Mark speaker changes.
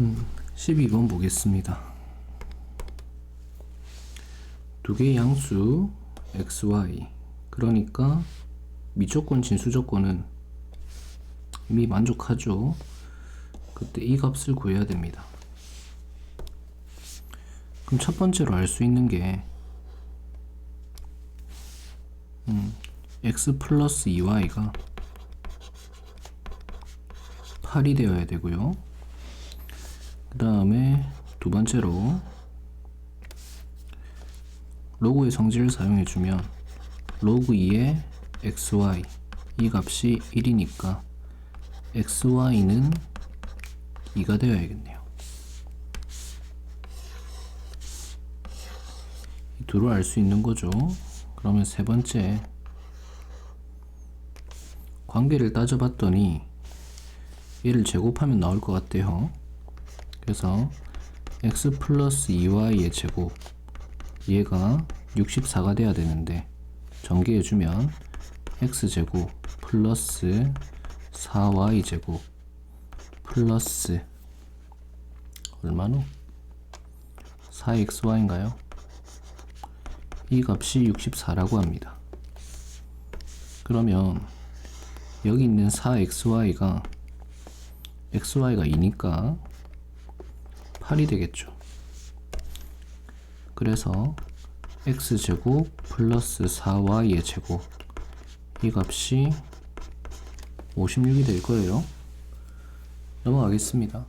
Speaker 1: 음, 12번 보겠습니다. 두 개의 양수 x, y 그러니까 미조건 진수 조건은 이미 만족하죠. 그때 이 값을 구해야 됩니다. 그럼 첫 번째로 알 수 있는 게 음, x 플러스 2y가 8이 되어야 되고요. 그 다음에 두 번째로 로그의 성질을 사용해주면 로그 2의 xy 이 값이 1이니까 xy는 2가 되어야겠네요. 이 둘을 알 수 있는 거죠. 그러면 세 번째 관계를 따져봤더니 얘를 제곱하면 나올 것 같대요. 그래서 x 플러스 2y의 제곱 얘가 64가 돼야 되는데 전개해주면 x제곱 플러스 4y제곱 플러스 얼마노? 4xy인가요? 이 값이 64라고 합니다. 그러면 여기 있는 4xy가 xy가 2니까 8이 되겠죠. 그래서 x제곱 플러스 4y의 제곱 이 값이 56이 될 거예요. 넘어가겠습니다.